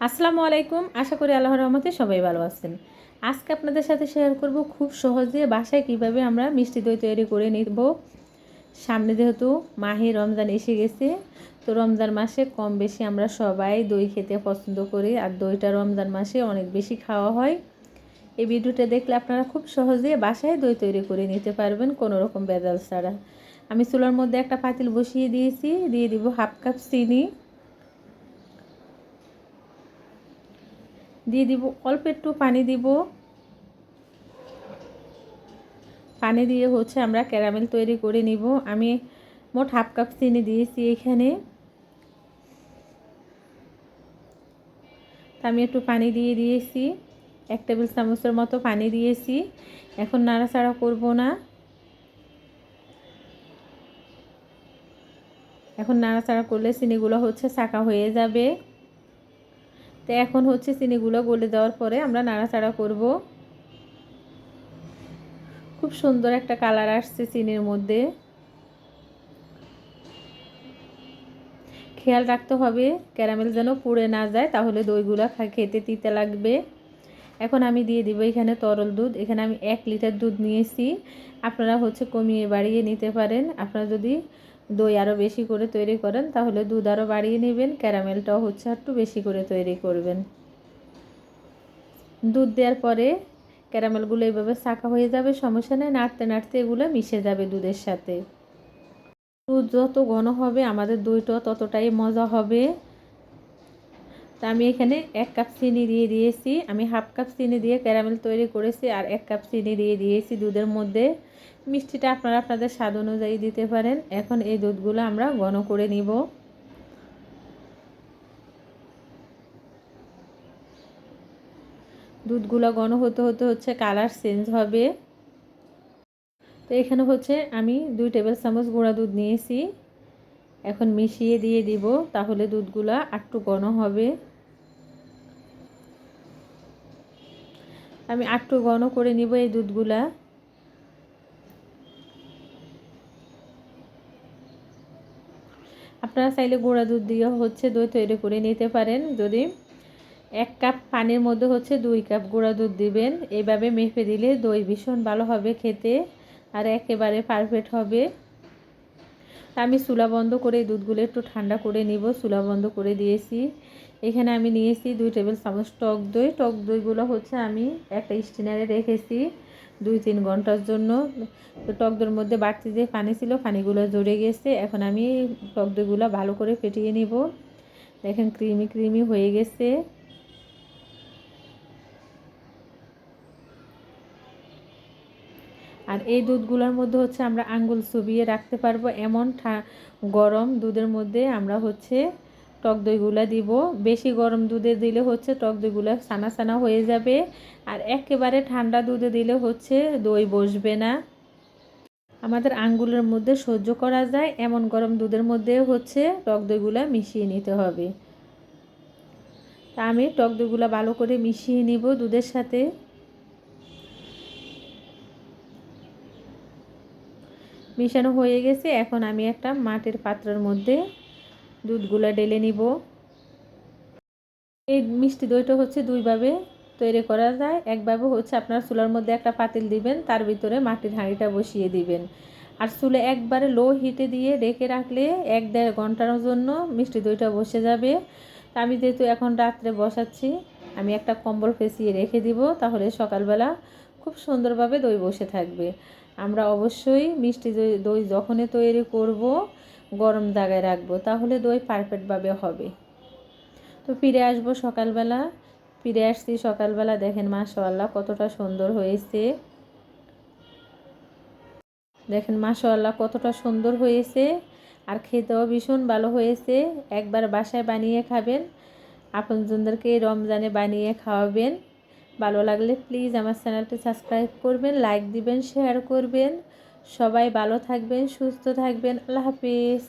আসসালামু আলাইকুম। আশা করি আল্লাহর রহমতে সবাই ভালো আছেন। আজকে আপনাদের সাথে শেয়ার করব খুব সহজে বাসায় কীভাবে আমরা মিষ্টি দই তৈরি করে নিব। সামনে যেহেতু মাহে রমজান এসে গেছে, তো রমজান মাসে কম বেশি আমরা সবাই দই খেতে পছন্দ করি, আর দইটা রমজান মাসে অনেক বেশি খাওয়া হয়। এই ভিডিওটা দেখলে আপনারা খুব সহজে বাসায় দই তৈরি করে নিতে পারবেন কোনো রকম বেজাল ছাড়া। আমি চুলার মধ্যে একটা পাতিল বসিয়ে দিয়েছি, দিয়ে দিব হাফ কাপ চিনি। দিয়ে দিব, অল্প একটু পানি দিব। পানি দিয়ে হচ্ছে আমরা ক্যারামেল তৈরি করে নিব। আমি মোট হাফ কাপ চিনি দিয়েছি এখানে। আমি একটু পানি দিয়ে দিয়েছি। এক টেবিল চামচের মতো পানি দিয়েছি। এখন নাড়াচাড়া করব না। এখন নাড়াচাড়া করলে চিনিগুলো হচ্ছে চাকা হয়ে যাবে। তো এখন হচ্ছে চিনিগুলো গলে দেওয়ার পরে আমরা নাড়াচাড়া করব। খুব সুন্দর একটা কালার আসছে চিনির মধ্যে। খেয়াল রাখতে হবে, ক্যারামেল যেন পুড়ে না যায়, তাহলে দইগুলো খেতে তিতে লাগবে। এখন আমি দিয়ে দিব এখানে তরল দুধ। এখানে আমি এক লিটার দুধ নিয়েছি। আপনারা হচ্ছে কমিয়ে বাড়িয়ে নিতে পারেন। আপনারা যদি দই আরও বেশি করে তৈরি করেন, তাহলে দুধ আরও বাড়িয়ে নেবেন, ক্যারামেলটাও হচ্ছে একটু বেশি করে তৈরি করবেন। দুধ দেওয়ার পরে ক্যারামেলগুলো এইভাবে শাখা হয়ে যাবে, সমস্যা নেই, নাড়তে নাড়তে এগুলো মিশে যাবে দুধের সাথে। দুধ যত ঘন হবে, আমাদের দইটা ততটাই মজা হবে। তা আমি এখানে এক কাপ চিনি দিয়ে দিয়েছি, আমি হাফ কাপ চিনি দিয়ে ক্যারামেল তৈরি করেছি আর এক কাপ চিনি দিয়ে দিয়েছি দুধের মধ্যে। মিষ্টিটা আপনারা আপনাদের স্বাদ অনুযায়ী দিতে পারেন। এখন এই দুধগুলো আমরা ঘন করে নিব। দুধগুলো ঘন হতে হতে হচ্ছে কালার চেঞ্জ হবে। তো এখানে হচ্ছে আমি দুই টেবিল চামচ গুঁড়া দুধ নিয়েছি। এখন মিশিয়ে দিয়ে দিব, তাহলে দুধগুলা একটু ঘন হবে। আমি একটু ঘন করে নিব এই দুধগুলা। আপনারা চাইলে গুঁড়া দুধ দিয়ে হচ্ছে দই তৈরি করে নিতে পারেন। যদি এক কাপ পানির মধ্যে হচ্ছে দুই কাপ গুঁড়া দুধ দিবেন, এভাবে মেপে দিলে দই ভীষণ ভালো হবে খেতে আর একেবারে পারফেক্ট হবে। আমি চুলা বন্ধ করে দুধগুলো একটু ঠান্ডা করে নিব, চুলা বন্ধ করে দিয়েছি। এখানে আমি নিয়েছি দুই টেবিল চামচ টক দই। টক দইগুলো হচ্ছে আমি একটা স্টিনারে রেখেছি দুই তিন ঘণ্টার জন্য। টক দইয়ের মধ্যে বাড়তি যে পানি ছিল, পানিগুলো জড়ে গেছে। এখন আমি টক দইগুলো ভালো করে ফেটিয়ে নিব। দেখেন, ক্রিমি ক্রিমি হয়ে গেছে। আর এই দুধগুলোর মধ্যে হচ্ছে আমরা আঙ্গুল চুবিয়ে রাখতে পারব। এমন ঠা, গরম দুধের মধ্যে আমরা হচ্ছে টক দইগুলা দিব। বেশি গরম দুধে দিলে হচ্ছে টক দইগুলা সানা সানা হয়ে যাবে। আর একেবারে ঠান্ডা দুধে দিলে হচ্ছে দই বসবে না। আমাদের আঙ্গুলের মধ্যে সহ্য করা যায়। এমন গরম দুধের মধ্যে হচ্ছে টক দইগুলা মিশিয়ে নিতে হবে। তা আমি টক দইগুলা ভালো করে মিশিয়ে নিব দুধের সাথে। মিশানো হয়ে গেছে। এখন আমি একটা মাটির পাত্রের মধ্যে দুধগুলো ঢেলে নিব। এই মিষ্টি দইটা হচ্ছে দুইভাবে তৈরি করা যায়। একভাবে হচ্ছে আপনার চুলার মধ্যে একটা পাতিল দিবেন, তার ভিতরে মাটির হাঁড়িটা বসিয়ে দিবেন। আর চুলে একবারে লো হিটে দিয়ে রেখে রাখলে এক দেড় ঘণ্টার জন্য মিষ্টি দইটা বসে যাবে। তা আমি যেহেতু এখন রাত্রে বসাচ্ছি, আমি একটা কম্বল ফেসিয়ে রেখে দিব, তাহলে সকালবেলা খুব সুন্দরভাবে দই বসে থাকবে। আমরা অবশ্যই মিষ্টি দই দই যখনই তৈরি করব, গরম জায়গায় রাখব, তাহলে দই পারফেক্টভাবে হবে। তো ফিরে আসব সকালবেলা। ফিরে আসছি সকালবেলা, দেখেন মাশাল্লাহ কতটা সুন্দর হয়েছে। দেখেন মাশাল্লাহ কতটা সুন্দর হয়েছে। আর খেতেও ভীষণ ভালো হয়েছে। একবার বাসায় বানিয়ে খাবেন। আপনজনদেরকে রমজানে বানিয়ে খাওয়াবেন। ভালো লাগলে প্লিজ আমার চ্যানেলটি সাবস্ক্রাইব করবেন লাইক দিবেন শেয়ার করবেন। সবাই ভালো থাকবেন, সুস্থ থাকবেন। আল্লাহ হাফিজ।